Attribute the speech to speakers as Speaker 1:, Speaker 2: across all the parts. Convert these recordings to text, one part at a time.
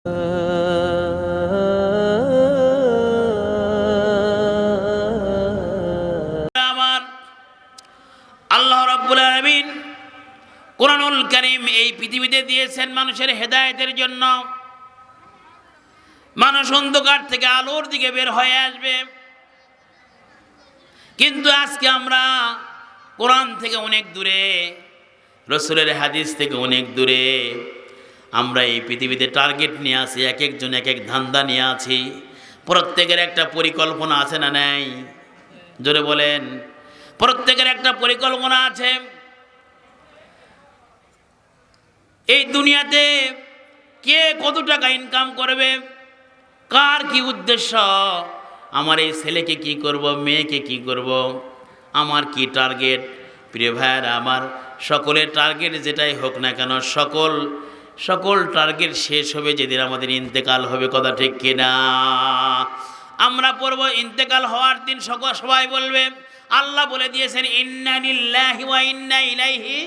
Speaker 1: আমার আল্লাহ রাব্বুল আলামিন কারীম এই পৃথিবীতে দিয়েছেন মানুষের হেদায়েতের জন্য। মানুষ অন্ধকার থেকে আলোর দিকে বের হয়ে আসবে। কিন্তু আজকে আমরা কোরআন থেকে অনেক দূরে, রসুলের হাদিস থেকে অনেক দূরে আমরা এই পৃথিবীতে টার্গেট নিয়ে আছি এক একজন এক এক ধান্দা নিয়ে আছি। প্রত্যেকের একটা পরিকল্পনা আছে না নাই? জোরে বলেন। প্রত্যেকের একটা পরিকল্পনা আছে। এই দুনিয়াতে কে কত টাকা ইনকাম করবে? কার কি উদ্দেশ্য? আমার এই ছেলেকে কি করব, মেয়েকে কি করব? আমার কি টার্গেট প্রিয় ভাইয়েরা, আমার সকলের টার্গেট যেটাই হোক না কেন, সকল সকল টার্গেট শেষ হবে যেদিন আমাদের ইন্তেকাল হবে, কথা ঠিক কিনা? আমরা পড়ব, ইন্তেকাল হওয়ার দিন সকল সবাই বলবে, আল্লাহ বলে দিয়েছেন, ইন্না লিল্লাহি ওয়া ইন্না ইলাইহি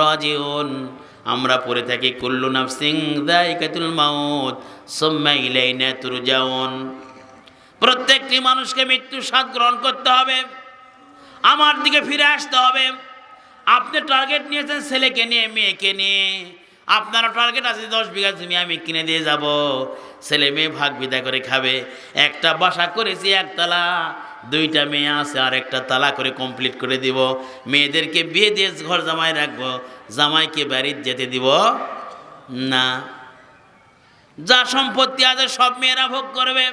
Speaker 1: রাজিউন। আমরা পড়ে থাকি, কুল্লু নাফসিং দাইকাতুল মাউত সুম্মা ইলাইনা তুরজাউন। প্রত্যেকটি মানুষকে মৃত্যু স্বাদ গ্রহণ করতে হবে, আমার দিকে ফিরে আসতে হবে। আপনি টার্গেট নিয়েছেন ছেলেকে নিয়ে, মেয়েকে নিয়ে। আপনারও টার্গেট আছে, দশ বিঘা জমি আমি কিনে দিয়ে যাব। ছেলে মেয়ে ভাগ বিদা করে খাবে। একটা বাসা করেছি একতলা, দুইটা মেয়ে আছে, আর একটা তালা করে কমপ্লিট করে দিব। মেয়েদেরকে বিয়ে দিয়ে ঘর জামাই রাখব, জামাইকে বাড়ির যেতে দিব। না। যা সম্পত্তি আছে সব মেয়েরা ভোগ করবে।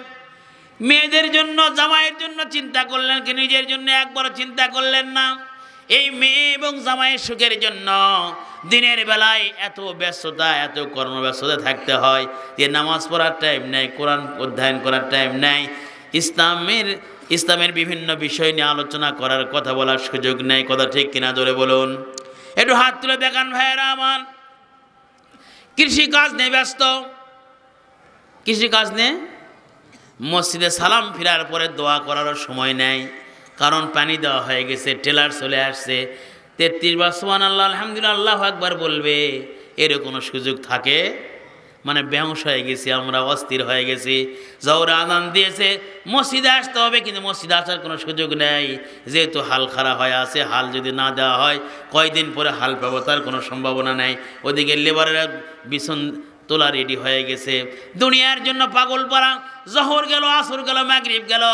Speaker 1: মেয়েদের জন্য, জামাইয়ের জন্য চিন্তা করলেন কি, নিজের জন্য একবার চিন্তা করলেন না। এই মেয়ে এবং জামাইয়ের সুখের জন্য দিনের বেলায় এত ব্যস্ততা, এত কর্মব্যস্ততা থাকতে হয় যে নামাজ পড়ার টাইম নেই, কোরআন অধ্যয়ন করার টাইম নেই, ইসলামের ইসলামের বিভিন্ন বিষয় নিয়ে আলোচনা করার কথা বলার সুযোগ নেই। কথা ঠিক কিনা ধরে বলুন। একটু হাত তুলে দেখান ভাইয়েরা আমার। কৃষি কাজ নেই ব্যস্ত। কৃষি কাজ নেই মসজিদে সালাম ফিরার পরে দোয়া করারও সময় নেই। কারণ পানি দেওয়া হয়ে গেছে টেলার চলে আসছে। তেত্রিশ বার সোহান আল্লাহ আলহামদুলিল্লাহ, আল্লাহ একবার বলবে, এর কোনো সুযোগ থাকে? মানে বেহংস হয়ে গেছি, আমরা অস্থির হয়ে গেছি। জৌরা আদান দিয়েছে, মসজিদে আসতে হবে, কিন্তু মসজিদে আসার কোনো সুযোগ নেই। যেহেতু হাল খারাপ হয়ে আছে, হাল যদি না দেওয়া হয়, কয়দিন পরে হাল পাবো, তার কোনো সম্ভাবনা নেই। ওদিকে লেবারেরা বিছন তোলা রেডি হয়ে গেছে। দুনিয়ার জন্য পাগল পাড়া জহর গেল, আসর গেল, মাগরিব গেল,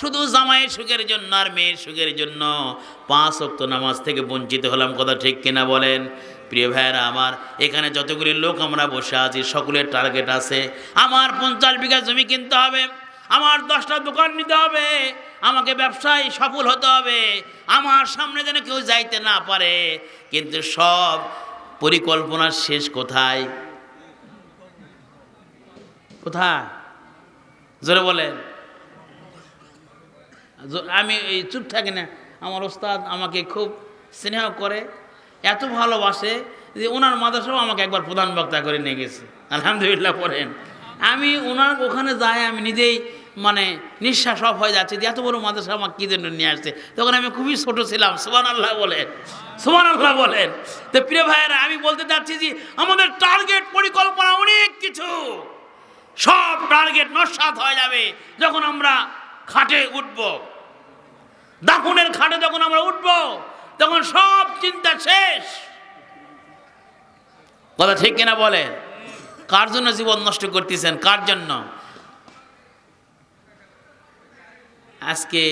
Speaker 1: শুধু জামাইয়ের সুখের জন্য আর মেয়ের সুখের জন্য। পাঁচ অক্ত নামাজ থেকে বঞ্চিত হলাম, কথা ঠিক কিনা বলেন? প্রিয় ভাইয়েরা, আমার এখানে যতগুলি লোক আমরা বসে আছি, সকলের টার্গেট আছে। আমার পঞ্চাশ বিঘা জমি কিনতে হবে, আমার দশটা দোকান নিতে হবে, আমাকে ব্যবসায় সফল হতে হবে, আমার সামনে যেন কেউ যাইতে না পারে। কিন্তু সব পরিকল্পনার শেষ কোথায়? কোথায়? জোরে বলেন। আমি এই চুপ থাকি না। আমার ওস্তাদ আমাকে খুব স্নেহ করে, এত ভালোবাসে যে ওনার মাদ্রাসাও আমাকে একবার প্রধান বক্তা করে নিয়ে গেছে। আলহামদুলিল্লাহ পড়েন। আমি ওনার ওখানে যাই, আমি নিজেই মানে নিঃশ্বাস অফ হয়ে যাচ্ছে যে এত বড় মাদ্রাসা আমাকে কী জন্য নিয়ে আসছে? তখন আমি খুবই ছোট ছিলাম। সুবান আল্লাহ বলেন। সুবান আল্লাহ বলেন। তো প্রিয় ভাইয়েরা, আমি বলতে চাচ্ছি যে আমাদের টার্গেট পরিকল্পনা অনেক কিছু। সব টার্গেট নস্বাত হয়ে যাবে যখন আমরা খাটে উঠব। দাফনের খাটে যখন আমরা উঠব, তখন সব চিন্তা শেষ। কথা ঠিক কিনা বলেন? কার জন্য জীবন নষ্ট করতেছেন? কার জন্য? আজকে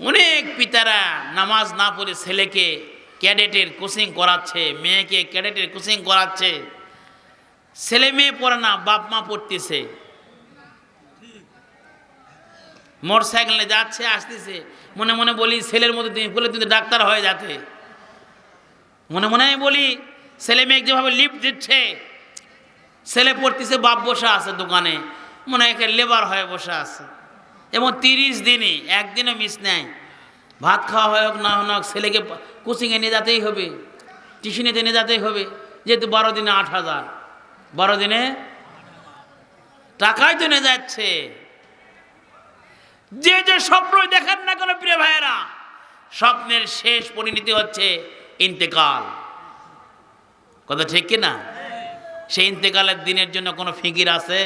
Speaker 1: অনেক পিতারা নামাজ না পড়ে ছেলেকে ক্যাডেটের কোচিং করাচ্ছে, মেয়েকে ক্যাডেটের কোচিং করাচ্ছে। ছেলে মেয়ে পড়ে না, বাপ মা পড়তেছে। মোটর সাইকেলে যাচ্ছে, আসতেছে। মনে মনে বলি, ছেলের মধ্যে তুমি বলে তুমি ডাক্তার হয়ে যাতে। মনে মনে বলি, ছেলে মেয়ে যেভাবে লিফট দিচ্ছে, ছেলে পড়তেছে, বাপ বসে আছে দোকানে। মনে হয় লেবার হয়ে বসে আছে। এবং তিরিশ দিনে, একদিনও মিস নেয়। ভাত খাওয়া হয় হোক না হোক, ছেলেকে কোচিংয়ে নিয়ে যেতেই হবে। টিউশনিতে নিয়ে যেতেই হবে, যেহেতু বারো দিনে আট হাজার। বারো দিনে টাকাই তো নিয়ে যাচ্ছে। যে যে স্বপ্ন দেখেন না কোনো প্রিয় ভাইয়েরা, স্বপ্নের শেষ পরিণতি হচ্ছে ইন্তেকাল। কথা ঠিক কি না? সেই ইন্তেকালের দিনের জন্য কোনো ফিকির আছে?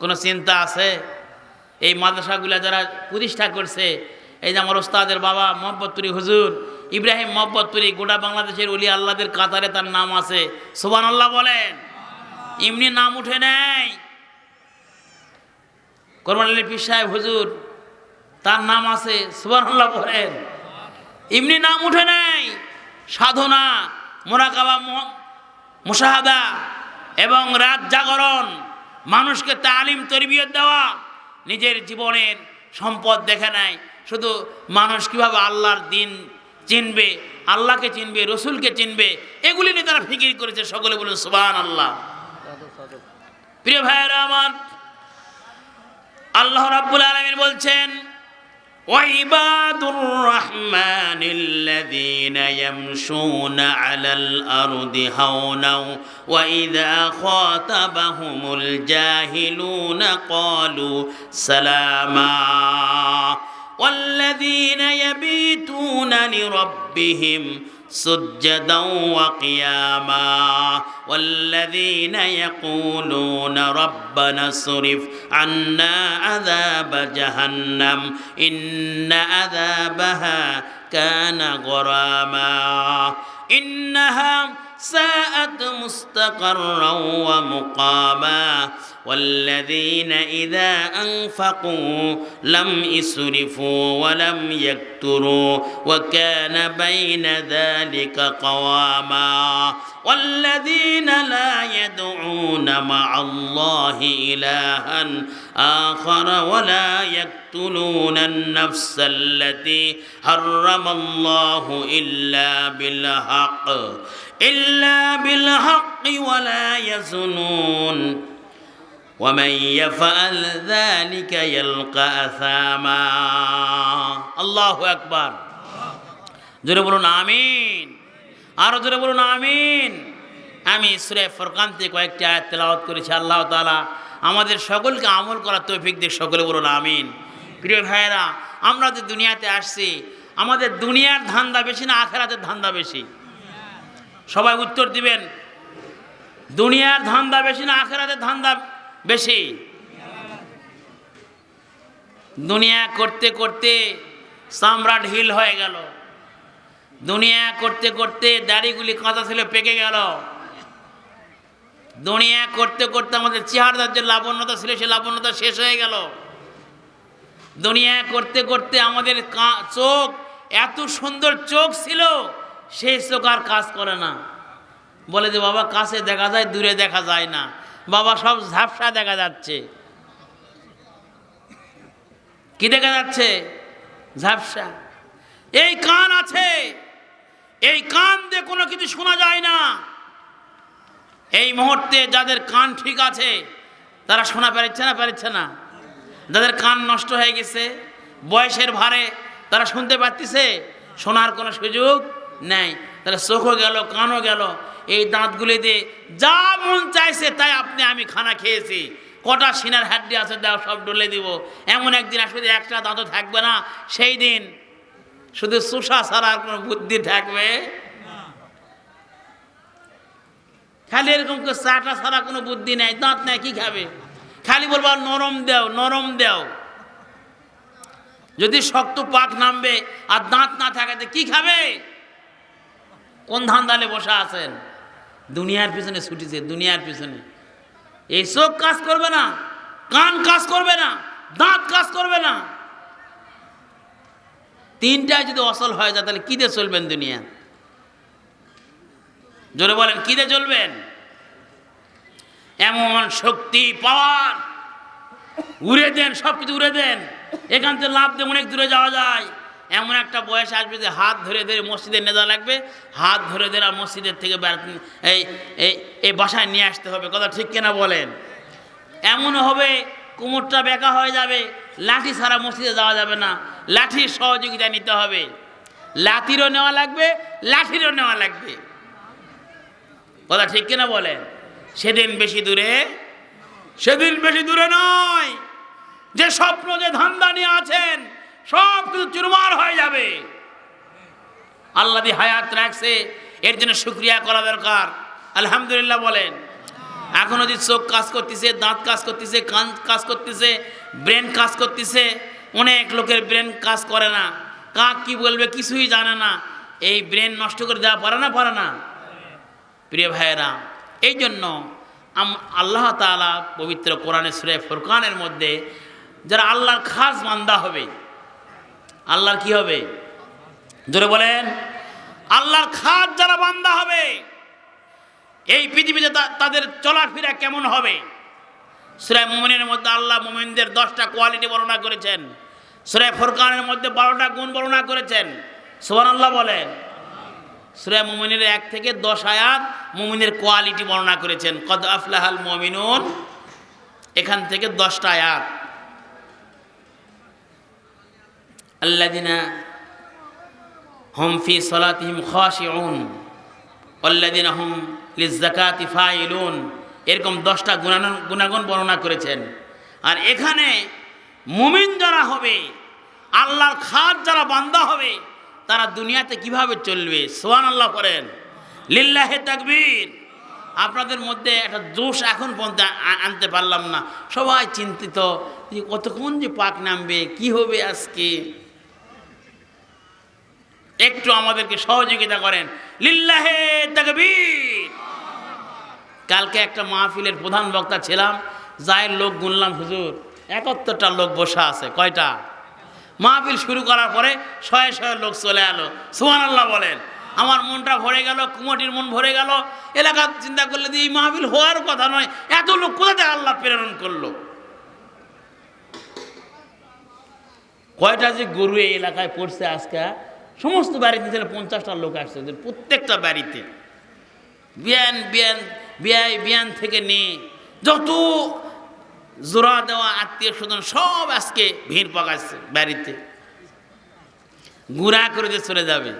Speaker 1: কোনো চিন্তা আছে? এই মাদ্রাসাগুলো যারা প্রতিষ্ঠা করছে, এই যে আমার ওস্তাদের বাবা মোহাম্মদপুরি হুজুর, ইব্রাহিম মোহাম্মদপুরি গোটা বাংলাদেশের উলি আল্লাহদের কাতারে তার নাম আছে। সুবান আল্লাহ বলেন। এমনি নাম উঠে নেয় কোরবান আলী পীর সাহেব, হুজুর, তার নাম আছে সুবান আল্লাহ বলেন। এমনি নাম উঠে নেয় সাধনা, মোরাকাবা মুশাহাদা এবং রাত জাগরণ, মানুষকে তালিম, তরবিয়ত দেওয়া, নিজের জীবনের সম্পদ দেখে নেয়। শুধু মানুষ কীভাবে আল্লাহর দিন চিনবে, আল্লাহকে চিনবে, রসুলকে চিনবে, এগুলি নিয়ে তারা ফিকির করেছে, সকলে বলুন সুবান আল্লাহ প্রিয় ভাইয়েরা আমার আল্লাহ রাব্বুল আলামিন বলছেন وعباد الرحمن الذين يمشون على الأرض هونا وإذا خاطبهم الجاهلون قالوا سلاما والذين يبيتون لربهم سجدا وقياما والذين يقولون ربنا اصرف عنا عذاب جهنم إن عذابها كان غراما إنها ساءت مستقرا ومقاما والذين إذا أنفقوا لم يسرفوا ولم يكتروا وكان بين ذلك قواما والذين لا يدعون مع الله إلها آخر ولا يقتلون النفس التي حرم الله إلا بالحق إلا بالحق ولا يزنون ومن يفعل ذلك يلقى أثاما الله أكبر জোরে বলুন আমিন আরো জোরে বলুন আমিন আমি সুরে ফরকান থেকে কয়েকটি আয়াত তেলাওয়াত করেছি আল্লাহ তাআলা আমাদের সকলকে আমল করার তৌফিক দিয়ে সকলে বলুন আমিন প্রিয় ভাইয়েরা আমরা যে দুনিয়াতে আসছি আমাদের দুনিয়ার ধান্দা বেশি না আখেরাতের ধান্দা বেশি সবাই উত্তর দিবেন দুনিয়ার ধান্দা বেশি না আখেরাতের ধান্দা বেশি। দুনিয়া করতে করতে চামড়া ঢিল হয়ে গেল। দুনিয়া করতে করতে দাড়িগুলি কাঁচা ছিল, পেকে গেল। দুনিয়া করতে করতে আমাদের চেহারার যে লাবণ্যতা ছিল, সে লাবণ্যতা শেষ হয়ে গেল। দুনিয়া করতে করতে আমাদের চোখ, এত সুন্দর চোখ ছিল সেই চোখ আর কাজ করে না। বলে যে, বাবা, কাছে দেখা যায়, দূরে দেখা যায় না। বাবা সব ঝাপসা দেখা যাচ্ছে। কি দেখা যাচ্ছে? ঝাপসা। এই কান আছে। এই কান দিয়ে কোনো কিছু শোনা যায় না। এই মুহূর্তে যাদের কান ঠিক আছে, তারা শোনা পারছে না পারছে না। যাদের কান নষ্ট হয়ে গেছে, বয়সের ভারে তারা শুনতে পারতেছে, শোনার কোনো সুযোগ নেই। তারা চোখও গেল, কানও গেল এই দাঁতগুলি দিয়ে যা মন চাইছে তাই আপনি আমি খানা খেয়েছি। কটা সিনার হাড্ডি আছে দাও, সব ডলে দিব। এমন একদিন আসলে একটা দাঁতও থাকবে না, সেই দিন শুধু সুষা ছাড়া কোনো বুদ্ধি থাকবে? খালি এরকম চাটা ছাড়া কোনো বুদ্ধি নেই, দাঁত নেই, কি খাবে? খালি বলব নরম দেও নরম দেও। যদি শক্ত পাক নামবে আর দাঁত না থাকাতে কি খাবে? কোন ধান্দালে বসা আছেন? দুনিয়ার পিছনে ছুটিছে, দুনিয়ার পিছনে। এই চোখ কাজ করবে না, কান কাজ করবে না, দাঁত কাজ করবে না। তিনটায় যদি অসল হয়ে যায়, তাহলে কী দিয়ে চলবেন দুনিয়া? জোরে বলেন কী দিয়ে চলবেন? এমন শক্তি, পাওয়ার। উড়ে দেন সব কিছু উড়ে দেন। এখান থেকে লাভ দিয়ে অনেক দূরে যাওয়া যায়। এমন একটা বয়স আসবে যে হাত ধরে ধরে মসজিদে নেওয়া লাগবে, হাত ধরে ধরে মসজিদের থেকে এই এই বাসায় নিয়ে আসতে হবে। কথা ঠিক কিনা বলেন? এমন হবে কোমরটা বেঁকা হয়ে যাবে, লাঠি ছাড়া মসজিদে যাওয়া যাবে না। লাঠির সহযোগিতা নিতে হবে। লাঠিরও নেওয়া লাগবে, লাঠিরও নেওয়া লাগবে। কথা ঠিক কিনা বলেন? সেদিন বেশি দূরে, সেদিন বেশি দূরে নয়। যে স্বপ্ন, যে ধান্দা নিয়ে আছেন সব কিছু চুরমার হয়ে যাবে। আল্লাহ হায়াত রাখছে, এর জন্য শুক্রিয়া করা দরকার। আলহামদুলিল্লাহ বলেন, এখনও যদি চোখ কাজ করতেছে, দাঁত কাজ করতেছে, কান কাজ করতেছে, ব্রেন কাজ করতেছে, অনেক লোকের ব্রেন কাজ করে না। কাক কি বলবে কিছুই জানে না। এই ব্রেন নষ্ট করে দেওয়া পারে না পারে না। প্রিয় ভাইয়েরা এই জন্য আল্লাহ তাআলা পবিত্র কোরআনে সুরে ফুরকানের মধ্যে যারা আল্লাহর খাস বান্দা হবে আল্লাহর কি হবে? জোরে বলেন, আল্লাহর খাস যারা বান্দা হবে, এই পৃথিবীতে তাদের চলাফেরা কেমন হবে? সুরায় মোমিনের মধ্যে আল্লাহ মোমিনদের দশটা কোয়ালিটি বর্ণনা করেছেন। সুরায় ফোরকানের মধ্যে বারোটা গুণ বর্ণনা করেছেন। সোহান আল্লাহ বলেন। সুরায় মোমিনের এক থেকে দশ আয়াত মোমিনের কোয়ালিটি বর্ণনা করেছেন। কদ আফলাহাল মমিনুন, এখান থেকে দশটা আয়াত। আল্লাদিনা হুম ফি সলাতিহিম খাশিউন আল্লাদিনা হুম লিজাকাতি ফাইলুন। এরকম দশটা গুণাগুণ গুণাগুণ বর্ণনা করেছেন। আর এখানে মুমিন যারা হবে, আল্লাহর খাদ যারা বান্দা হবে, তারা দুনিয়াতে কীভাবে চলবে? সোহান আল্লাহ করেন লিল্লাহে তাকবীর। আপনাদের মধ্যে একটা জোশ এখন পর্যন্ত আনতে পারলাম না। সবাই চিন্তিত যে কতক্ষণ যে পাক নামবে, কি হবে আজকে? একটু আমাদেরকে সহযোগিতা করেন। লিল্লাহে তাকবীর। কালকে একটা মাহফিলের প্রধান বক্তা ছিলাম, যায়ের লোক গুনলাম, হুজুর, একাত্তরটা লোক বসা আছে, কয়টা? মাহফিল শুরু করার পরে শয়ে শয়ে লোক চলে এলো। সুমান আল্লাহ বলেন, আমার মনটা ভরে গেল, কুমটির মন ভরে গেল। এলাকা চিন্তা করলে যে এই মাহফিল হওয়ার কথা নয়, এত লোক কোথা থেকে আল্লাহ প্রেরণ করল? কয়টা যে গরু এই এলাকায় পড়ছে আজকে? সমস্ত বাড়িতে ছিল পঞ্চাশটা লোক আসছে ওদের প্রত্যেকটা বাড়িতে। বিয়ান বিয়ান, বিয়াই, বিয়ান থেকে নিয়ে যত জোড়া দেওয়া আত্মীয় স্বজন সব আজকে ভিড় পাকাচ্ছে বাড়িতে। গুড়া করে দিয়ে চলে যাবে।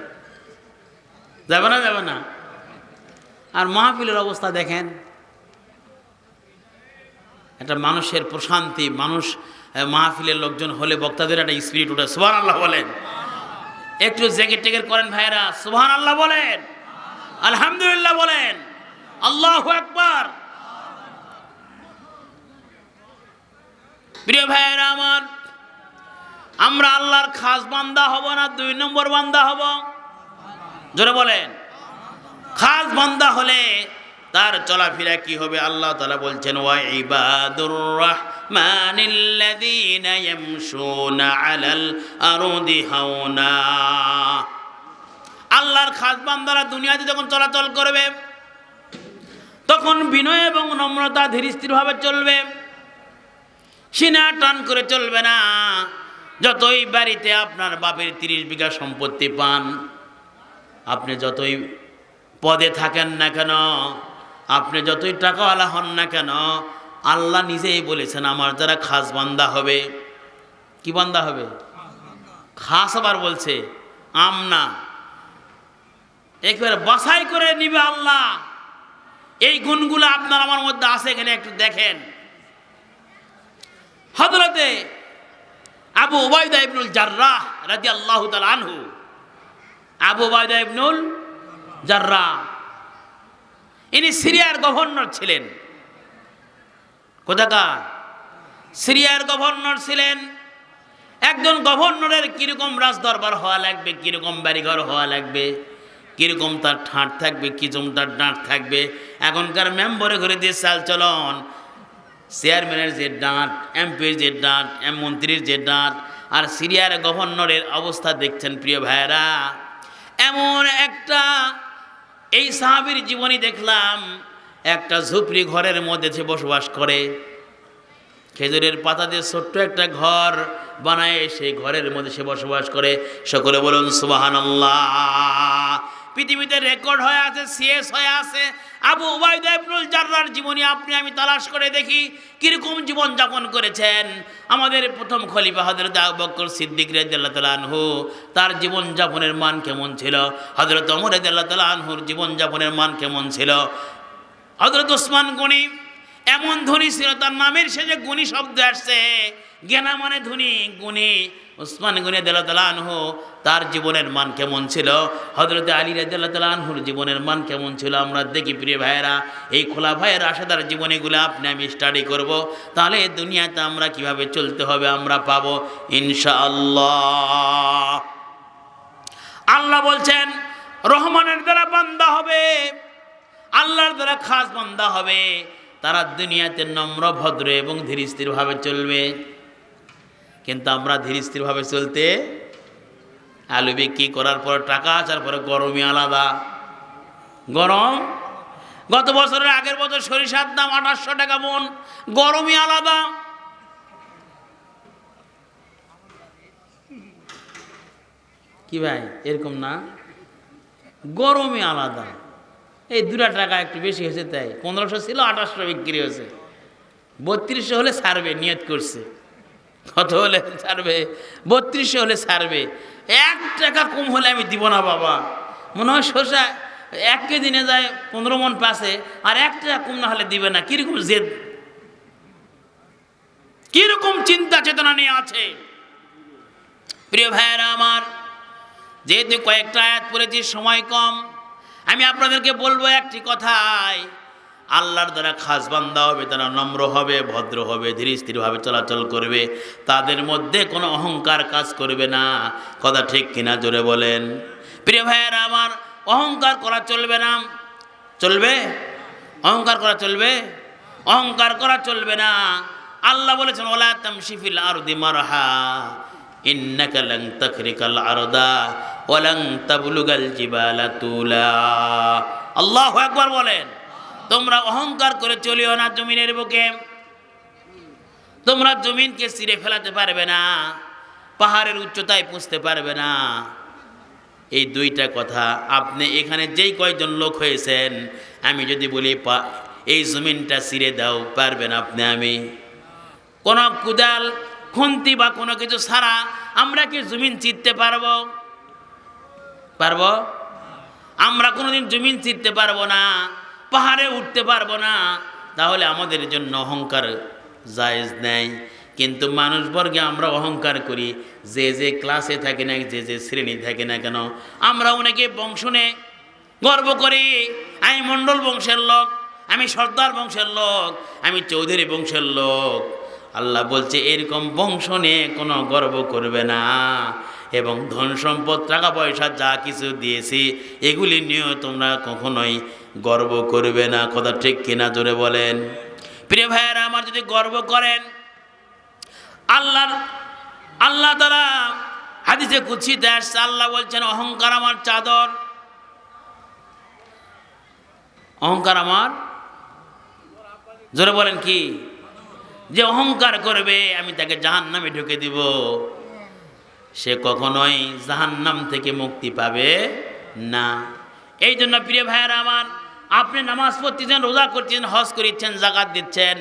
Speaker 1: যাবে না যাবে না? আর মাহফিলের অবস্থা দেখেন, একটা মানুষের প্রশান্তি, মানুষ মাহফিলের লোকজন হলে বক্তাদের একটা স্পিরিট ওঠে সুবাহ আল্লাহ বলেন। একটু জ্যাকেট টেকেট করেন ভাইরা সুবহান আল্লাহ বলেন। আলহামদুলিল্লাহ বলেন। আল্লাহ একবার প্রিয় ভাইয়েরা আমার, আমরা আল্লাহর খাস বান্দা হব না, দুই নম্বর বান্দা হব? জোরে বলেন। খাস বান্দা হলে তার চলাফেরা কি হবে? আল্লাহ তালা বলছেন, ওয়া ইবাদুর হাওনা। আল্লাহর খাস বান্দারা দুনিয়াতে যখন চলাচল করবে, তখন বিনয় এবং নম্রতা ধীর স্থিরভাবে চলবে। সিনা টান করে চলবে না। যতই বাড়িতে আপনার বাপের তিরিশ বিঘা সম্পত্তি পান, আপনি যতই পদে থাকেন না কেন আপনি যতই টাকাওয়ালা হন না কেন, আল্লাহ নিজেই বলেছেন, আমার যারা খাস বান্দা হবে। কি বান্দা হবে? খাস আবার বলছে, আম না। একেবারে বাছাই করে নিবে আল্লাহ। এই গুণগুলো আপনার আমার মধ্যে আছে এখানে, একটু দেখেন। হজরতে আবু ওবায়দা ইবনুল জার্রাহ রাজি আল্লাহ আনহু। আবু ওবায়দা ইবনুল জার্রাহ। ইনি সিরিয়ার গভর্নর ছিলেন। কোথাকার? সিরিয়ার গভর্নর ছিলেন। একজন গভর্নরের কীরকম রাজদরবার হওয়া লাগবে, কীরকম বাড়িঘর হওয়া লাগবে, কীরকম তার ঠাঁট থাকবে কীরকম তার ডাঁট থাকবে, এখনকার মেম্বরে ঘরে দিয়ে চাল চলন। চেয়ারম্যানের যে ডাঁট, এমপির যে ডাঁট, এম মন্ত্রীর যে ডাঁট, আর সিরিয়ার গভর্নরের অবস্থা দেখছেন প্রিয় ভাইয়েরা। এমন একটা এই সাহাবির জীবনী দেখলাম, একটা ঝুপড়ি ঘরের মধ্যে সে বসবাস করে। খেজুরের পাতা দিয়ে ছোট্ট একটা ঘর বানায়, সেই ঘরের মধ্যে সে বসবাস করে। সকলে বলুন, সুবহানাল্লাহ। পৃথিবীতে রেকর্ড হয়ে আছে শেষ হয়ে আছে। আবু ওবায়দা ইবনুল জাররার জীবনী আপনি, আমি তালাশ করে দেখি কীরকম জীবনযাপন করেছেন। আমাদের প্রথম খলিফা হজরত আবু বকর সিদ্দিক আনহু, তার জীবনযাপনের মান কেমন ছিল? হজরত অমর রাদিয়াল্লাহু তাআলা আনহুর জীবনযাপনের মান কেমন ছিল? হজরত ওসমান গনি এমন ধনী ছিল, তার নামের শেষে গুণী শব্দ আসছে জ্ঞানা মানে ধনী গুণী উসমান গুনে আনহু, তার জীবনের মান কেমন ছিল? হজরত আলী আনহুর জীবনের মান কেমন ছিল? আমরা দেখি, প্রিয় ভাইয়েরা, এই খোলা ভাইয়ের আশাদার জীবনীগুলো আপনি আমি স্টাডি করব। তাহলে দুনিয়াতে আমরা কীভাবে চলতে হবে আমরা পাবো? ইনশাআল্লাহ। আল্লাহ বলছেন, রহমানের দ্বারা বান্দা হবে, আল্লাহর দ্বারা খাস বান্দা হবে। তারা দুনিয়াতে নম্র, ভদ্র এবং ধীর স্থিরভাবে চলবে। কিন্তু আমরা ধীর স্থিরভাবে চলতে আলু বিক্রি করার পর টাকা আসার পরে গরমই আলাদা। গরম? গত বছরের আগের বছর সরিষার দাম আঠাশশো টাকা মন, গরমই আলাদা। কি ভাই, এরকম না? গরমই আলাদা। এই দুটা টাকা একটু বেশি হয়েছে তাই। পনেরোশো ছিল আঠাশশো বিক্রি হয়েছে। বত্রিশশো হলে ছাড়বে, নিয়ত করছে। কত হলে ছাড়বে? বত্রিশশো হলে ছাড়বে। এক টাকা কম হলে আমি দিব না, বাবা। মনে হয় শসা এক কেজি নিয়ে যায় পনেরো মন পাশে, আর এক টাকা কম না হলে দিবে না। কীরকম জেদ? কীরকম চিন্তা চেতনা নিয়ে আছে? প্রিয় ভাইয়েরা আমার, যেহেতু কয়েকটা আয়াত পড়েছি, সময় কম আমি আপনাদেরকে বলব একটি কথাই। আল্লাহর দ্বারা খাস বান্দা হবে, তারা নম্র হবে, ভদ্র হবে, ধীরে স্থিরভাবে চলাচল করবে, তাদের মধ্যে কোনো অহংকার কাজ করবে না। কথা ঠিক কিনা জোরে বলেন। প্রিয় ভাইয়েরা, আমার অহংকার করা চলবে না। চলবে? অহংকার করা চলবে? অহংকার করা চলবে না। আল্লাহ বলেছেন, ওলা তামশিফিল আরদি মারহা, ইন্নাকা লাং তাখরিকাল আরদা। ওয়ালাং তাবলুগাল জিবালা তুলা। আল্লাহু আকবার বলেন, তোমরা অহংকার করে চলিও না জমিনের বুকে। তোমরা জমিনকে ছিঁড়ে ফেলাতে পারবে না, পাহাড়ের উচ্চতায় পৌঁছতে পারবে না। এই দুইটা কথা, আপনি এখানে যেই কয়জন লোক হয়েছেন, আমি যদি বলি এই জমিনটা ছিঁড়ে দাও, পারবেন আপনি আমি। কোনো কুদাল, খুন্তি বা কোনো কিছু ছাড়া আমরা কি জমিন চিনতে পারব? পারব? আমরা কোনোদিন জমিন চিনতে পারব না, পাহাড়ে উঠতে পারব না। তাহলে আমাদের জন্য অহংকার জায়েজ নেই। কিন্তু মানুষবর্গে আমরা অহংকার করি। যে যে ক্লাসে থাকে না, যে যে শ্রেণি থাকে না কেন, আমরা অনেকে বংশ নে গর্ব করি। আমি মণ্ডল বংশের লোক, আমি সর্দার বংশের লোক, আমি চৌধুরী বংশের লোক। আল্লাহ বলছে, এরকম বংশ নিয়ে কোনো গর্ব করবে না। এবং ধন সম্পদ, টাকা পয়সা যা কিছু দিয়েছি, এগুলি নিয়েও তোমরা কখনোই গর্ব করবে না। কথা ঠিক কিনা জোরে বলেন। প্রিয় ভাইয়েরা, আমার যদি গর্ব করেন, আল্লাহর, আল্লাহ তারা হাদিসে কুচ্ছিতে আসছে, আল্লাহ বলছেন, অহংকার আমার চাদর, অহংকার আমার জোরে বলেন কি? যে অহংকার করবে, আমি তাকে জাহান নামে ঢুকে দিব। সে কখনোই জাহান্নাম থেকে মুক্তি পাবে না। এই জন্য প্রিয় ভাইয়েরা আমার, আপনি নামাজ পড়তেছেন, রোজা করছেন হজ করিচ্ছেন, জাকাত দিচ্ছেন,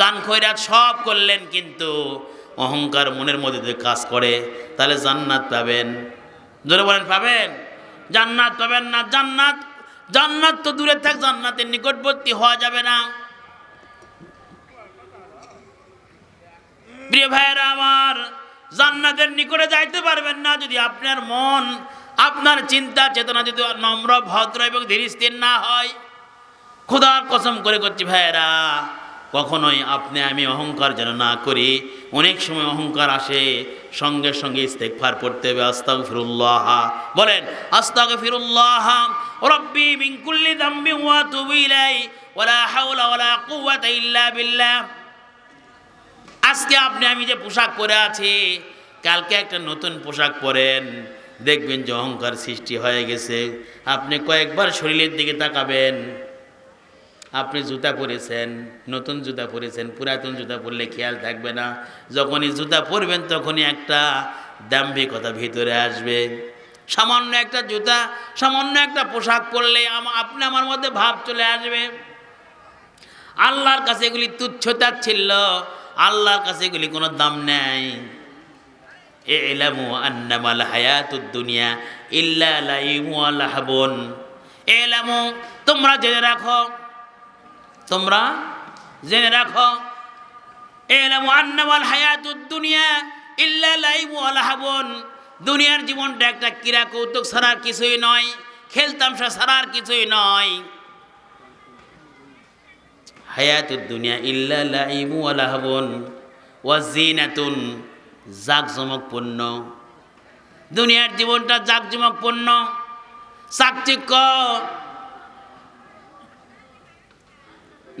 Speaker 1: দান খৈরাত সব করলেন কিন্তু অহংকার মনের মধ্যে যদি কাজ করে, তাহলে জান্নাত পাবেন। ধরে বলেন, পাবেন? জান্নাত পাবেন না, জান্নাত জান্নাত তো দূরে থাক, জান্নাতের নিকটবর্তী হওয়া যাবে না। প্রিয় ভাইয়েরা আমার জান্নাতের নিকটে যাইতে পারবেন না যদি আপনার মন, আপনার চিন্তা, চেতনা যদি নম্র, ভদ্র এবং ধীরস্থির না হয়। খোদার কসম করে করছি, ভাইয়েরা, কখনোই আপনি আমি অহংকার যেন না করি। অনেক সময় অহংকার আসে, সঙ্গে সঙ্গে ইস্তেকফার পড়তে হবে আস্তাক ফিরুল্লাহ বলেন আস্তাক ফিরুল্লাহ রব্বি মিন দাম্বি ওয়া তুবু ইলাই ওয়ালা হাওলা ওয়ালা কুওয়াতা ইল্লা বিল্লাহ। আজকে আপনি, আমি যে পোশাক পরে আছি, কালকে একটা নতুন পোশাক পরেন। দেখবেন যে অহংকার সৃষ্টি হয়ে গেছে। আপনি কয়েকবার শরীরের দিকে তাকাবেন। আপনি জুতা পরেছেন, নতুন জুতা পরেছেন, পুরাতন জুতা পরলে খেয়াল থাকবে না। যখনই জুতা পরবেন, তখনই একটা দাম্ভিকতা ভিতরে আসবে। সামান্য একটা জুতা, সামান্য একটা পোশাক পরলে আপনি আমার মধ্যে ভাব চলে আসবে। আল্লাহর কাছে এগুলি তুচ্ছতার ছিল আল্লাহর কাছে এগুলি কোনো দাম নেই। এলামু আন্নামাল হায়াতুদ দুনিয়া ইল্লা লাইমু আল্লাহবন এলামু তোমরা জেনে রাখো, তোমরা জেনে রাখো এলামু আন্নামাল হায়াতুদ দুনিয়া ইল্লা লাইবু আলাহাবন দুনিয়ার জীবনটা একটা ক্রীড়া কৌতুক ছাড়ার কিছুই নয়, খেলতামশা ছাড়ার কিছুই নয়। হায়াতুদ দুনিয়া ইল্লা লাইবু আলাহাবন ওয়াজিনাতুন জাকজমকপূর্ণ। দুনিয়ার জীবনটা জাকজমকপূর্ণ। চাকচিক্য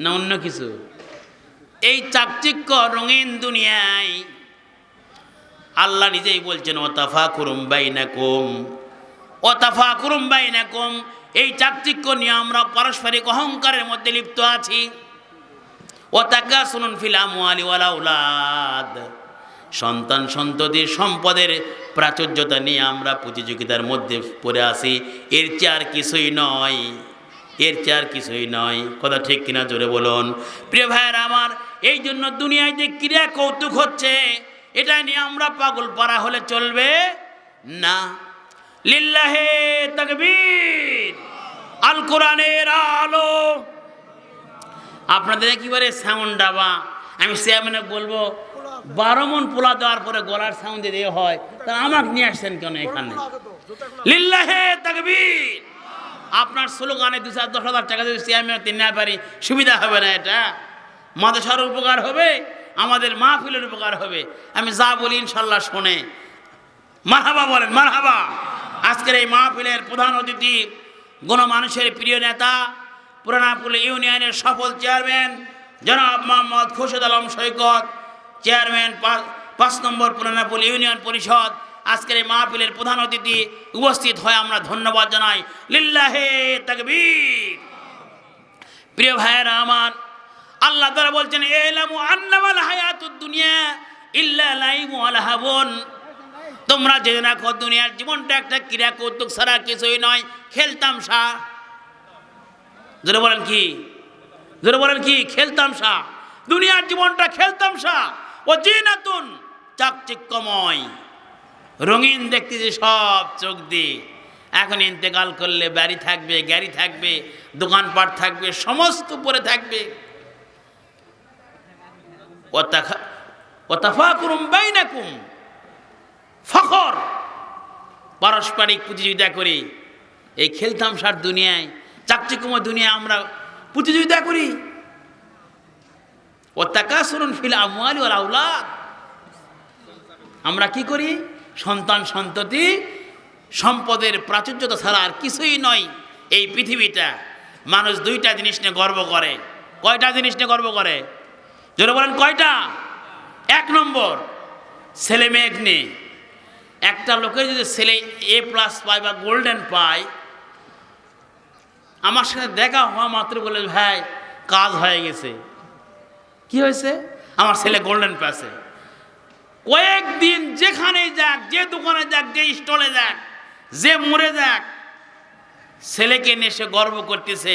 Speaker 1: না, অন্য কিছু। এই চাকচিক্য রঙিন দুনিয়ায় আল্লাহ নিজেই বলছেন ওতাফা কুরুম বাইনাকুম। ওতাফা কুরুম বাইনাকুম। এই চাকচিক্য নিয়ে আমরা পারস্পরিক অহংকারের মধ্যে লিপ্ত আছি। ওতাকা শুনুন ফিলাম আলী উলাদ সন্তান সন্ততির সম্পদের প্রাচুর্যতা নিয়ে আমরা প্রতিযোগিতার মধ্যে পড়ে আসি এর চেয়ে কিছুই নয়। এর চেয়ে কিছুই নয়। কথা ঠিক কিনা জোরে বলুন। প্রিয় ভাইয়ের আমার, এই জন্য দুনিয়ায় যে ক্রিয়া কৌতুক হচ্ছে, এটা নিয়ে আমরা পাগল পারা হলে চলবে? না। লিল্লাহে তাকবীর। আল কোরআনের আলো। আপনাদের একেবারে সাউন্ড ডাবা আমি চেয়ারম্যানে বলব, বারো মন পোলা দেওয়ার পরে গলার সাউন্ড দিয়ে হয়, তা আমাকে নিয়ে আসছেন কেন এখানে? লিল্লাহে তাকবীর! আপনার স্লোগানে দু চার দশ হাজার টাকা যদি চেয়ারম্যান তিন না পারি, সুবিধা হবে না এটা। মাদেশার উপকার হবে, আমাদের মাহফিলের উপকার হবে। আমি যা বলি ইনশাল্লাহ শোনে। মারহাবা বলেন, মারহাবা। আজকের এই মাহফিলের প্রধান অতিথি গণমানুষের প্রিয় নেতা পুরানাপুল ইউনিয়নের সফল চেয়ারম্যান জনাব মোহাম্মদ খুরশেদ আলম সৈকত, চেয়ারম্যান পাঁচ নম্বর পুরানাপুল ইউনিয়ন পরিষদ। আজকের এই মাহফিলের প্রধান অতিথি উপস্থিত হয়ে আমরা ধন্যবাদ জানাই। লিল্লাহে তাকবীর। প্রিয় ভাইয়েরা আমার, আল্লাহ তারা বলছেন, এলামু আন্নামাল হায়াতুদ দুনিয়া ইল্লা লাইমু আলহাবন তোমরা জেনে রাখো, দুনিয়ার জীবনটা একটা ক্রীড়া কৌতুক ছাড়া কিছুই নয়। খেলতামশা জোরে বলেন কি? জোরে বলেন কি? খেলতামশা দুনিয়ার জীবনটা খেলতামশা ও জিনাতুন চাকচিক্যময়। রঙিন দেখতেছি সব চোখ দিয়ে। এখন ইন্তেকাল করলে বাড়ি থাকবে গাড়ি থাকবে, দোকানপাট থাকবে, সমস্ত পরে থাকবে। পারস্পরিক প্রতিযোগিতা করে এই খেলতাম সার দুনিয়ায় চাকচিকুময় দুনিয়ায় আমরা প্রতিযোগিতা করি। ও তাকা শুনুন ফিল ওয়াল আউলাদ আমরা কি করি? সন্তান সন্ততি সম্পদের প্রাচুর্যতা ছাড়া আর কিছুই নয় এই পৃথিবীটা। মানুষ দুইটা জিনিস নিয়ে গর্ব করে। কয়টা জিনিস নিয়ে গর্ব করে? জোরে বলেন কয়টা? এক নম্বর, ছেলে মেয়ে নিয়ে। একটা লোকের যদি ছেলে এ প্লাস পায় বা গোল্ডেন পায় আমার সাথে দেখা হওয়া মাত্র বলে, ভাই, কাজ হয়ে গেছে। কি হয়েছে? আমার ছেলে গোল্ডেন পাশে কয়েকদিন যেখানে যাক, যে দোকানে যাক, যে স্টলে যাক, যে মরে যাক, ছেলেকে নিয়ে সে গর্ব করতেছে।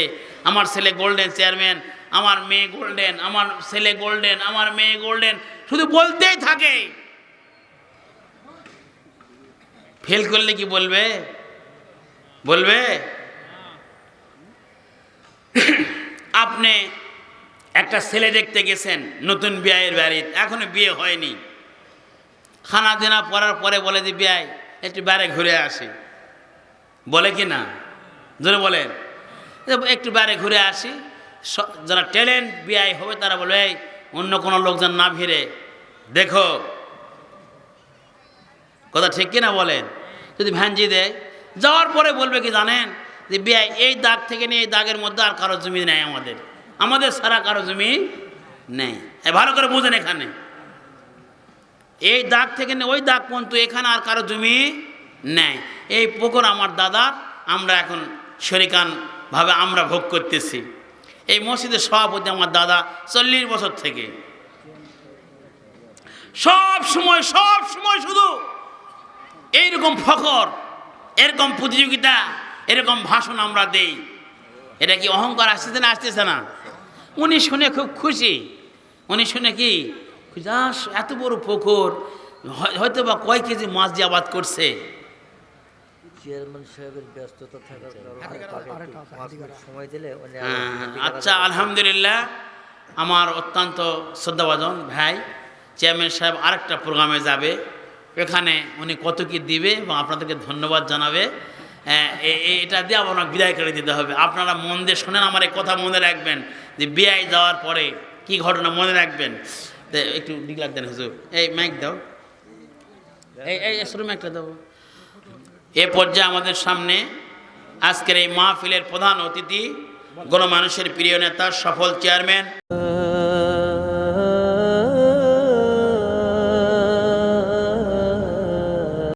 Speaker 1: আমার ছেলে গোল্ডেন চেয়ারম্যান আমার মেয়ে গোল্ডেন আমার ছেলে গোল্ডেন আমার মেয়ে গোল্ডেন শুধু বলতেই থাকে। ফেল করলে কি বলবে? বলবে? আপনি একটা ছেলে দেখতে গেছেন নতুন বিয়ের বাড়িতে এখনও বিয়ে হয়নি। খানা দিনা পড়ার পরে বলে যে বিয়ে একটু বাইরে ঘুরে আসি। বলে কি না? জোরে বলেন। একটু বাইরে ঘুরে আসি। যারা ট্যালেন্ট বিয়ে হবে তারা বলবে "এই, অন্য কোনো লোকজন না ভিড়ে দেখো কথা ঠিক কিনা বলেন? যদি ভ্যানজি দেয় যাওয়ার পরে বলবে কি জানেন? যে বিয়ে এই দাগ থেকে নিয়ে এই দাগের মধ্যে আর কারও জমি নেই আমাদের। আমাদের সারা কারও জমি নেই। ভালো করে বুঝেন এখানে। এই দাগ থেকে ওই দাগ পর্যন্ত এখানে আর কারও জমি নেই। এই পুকুর আমার দাদা, আমরা এখন শরিকান ভাবে আমরা ভোগ করতেছি। এই মসজিদের সভাপতি আমার দাদা চল্লিশ বছর থেকে। সব সময় সব সময় শুধু এইরকম ফখর, এরকম প্রতিযোগিতা এরকম ভাষণ আমরা দেই। এটা কি অহংকার আসতেছে না আসতেছে না? উনি শুনে খুব খুশি। উনি শুনে কি যাস এত বড় পুকুর হয়- হয়তো বা কয় কেজি মাছ দিয়ে আবাদ করছে?
Speaker 2: ব্যস্ততা থাকার কারণে তাকে একটু পাঁচ মিনিট সময় দিলে উনি আরও
Speaker 1: হ্যাঁ, আচ্ছা আলহামদুলিল্লাহ। আমার অত্যন্ত শ্রদ্ধাভাজন ভাই চেয়ারম্যান সাহেব আরেকটা প্রোগ্রামে যাবে। এখানে উনি কত কি দিবে এবং আপনাদেরকে ধন্যবাদ জানাবে। হ্যাঁ, এটা দিয়ে আপনার বিদায় করে দিতে হবে। আপনারা মন দিয়ে শোনেন আমার এই কথা মনে রাখবেন যে বিআই যাওয়ার পরে কি ঘটনা মনে রাখবেন? একটু ডিগলার দেন হুজুর। এই মাইক দাও। এই এই শুরু মাইকটা দেবো এ পর্যায়ে আমাদের সামনে আজকের এই মাহফিলের প্রধান অতিথি গণমানুষের প্রিয় নেতা সফল চেয়ারম্যান